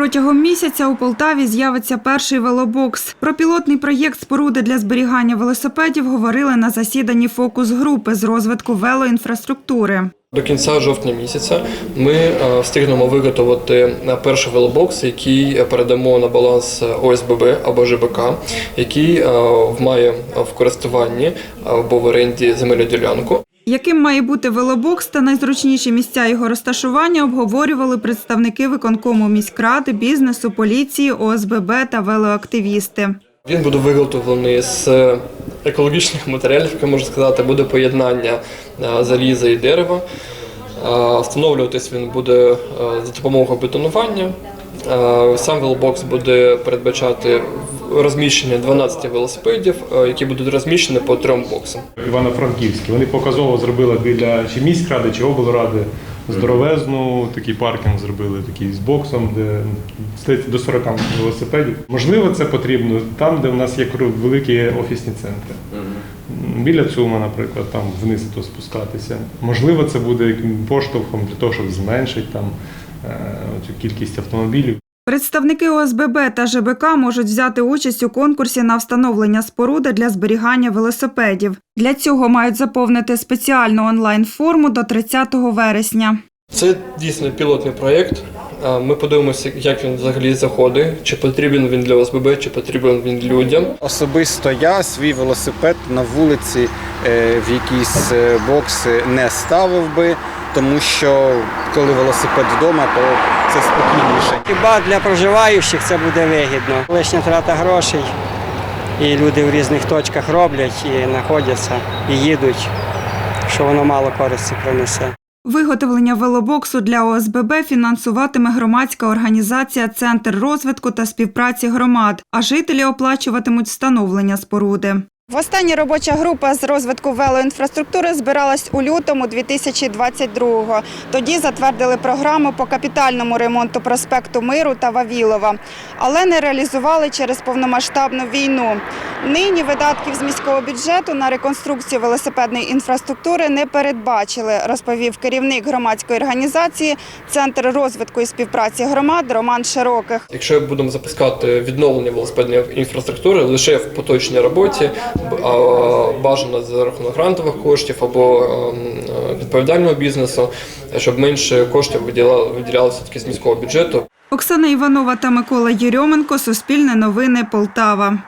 Протягом місяця у Полтаві з'явиться перший велобокс. Про пілотний проєкт споруди для зберігання велосипедів говорили на засіданні фокус-групи з розвитку велоінфраструктури. До кінця жовтня місяця ми е, встигнемо виготовити е, перший велобокс, який передамо на баланс ОСББ або ЖБК, який е, має в користуванні або в оренді земельну ділянку. Яким має бути велобокс та найзручніші місця його розташування, обговорювали представники виконкому міськради, бізнесу, поліції, ОСББ та велоактивісти. Він буде виготовлений з екологічних матеріалів, як можна сказати, буде поєднання е, заліза і дерева. Е, Встановлюватись він буде е, за допомогою бетонування. Е, Сам велобокс буде передбачати розміщення 12 велосипедів, е, які будуть розміщені по трьом боксам. Івано-Франківські. Вони показово зробили біля чи міськради, чи облради здоровезну, такий паркінг зробили такий з боксом, де до 40 велосипедів. Можливо, це потрібно там, де в нас є великі офісні центри. Біля ЦУМа, наприклад, там вниз то спускатися. Можливо, це буде поштовхом для того, щоб зменшити там цю кількість автомобілів. Представники ОСББ та ЖБК можуть взяти участь у конкурсі на встановлення споруди для зберігання велосипедів. Для цього мають заповнити спеціальну онлайн-форму до 30 вересня. Це дійсно пілотний проєкт. Е, Ми подивимося, як він взагалі заходить, чи потрібен він для ОСББ, чи потрібен він людям. Особисто я свій велосипед на вулиці е, в якісь е, бокси не ставив би, тому що коли велосипед вдома, то це спокійніше. Хіба для проживаючих це буде вигідно. Лишня трата грошей, і люди в різних точках роблять і знаходяться, і їдуть, що воно мало користі принесе. Виготовлення велобоксу для ОСББ фінансуватиме громадська організація Центр розвитку та співпраці громад, а жителі оплачуватимуть встановлення споруди. Востаннє робоча група з розвитку велоінфраструктури збиралась у лютому 2022-го. Тоді затвердили програму по капітальному ремонту проспекту Миру та Вавілова, але не реалізували через повномасштабну війну. Нині видатків з міського бюджету на реконструкцію велосипедної інфраструктури не передбачили, розповів керівник громадської організації Центр розвитку і співпраці громад Роман Широких. Якщо будемо запускати відновлення велосипедної інфраструктури лише в поточній роботі, бажано за рахунок грантових коштів або ем, е, відповідального бізнесу, щоб менше коштів виділялося таки з міського бюджету. Оксана Іванова та Микола Єрьоменко. Суспільне новини Полтава.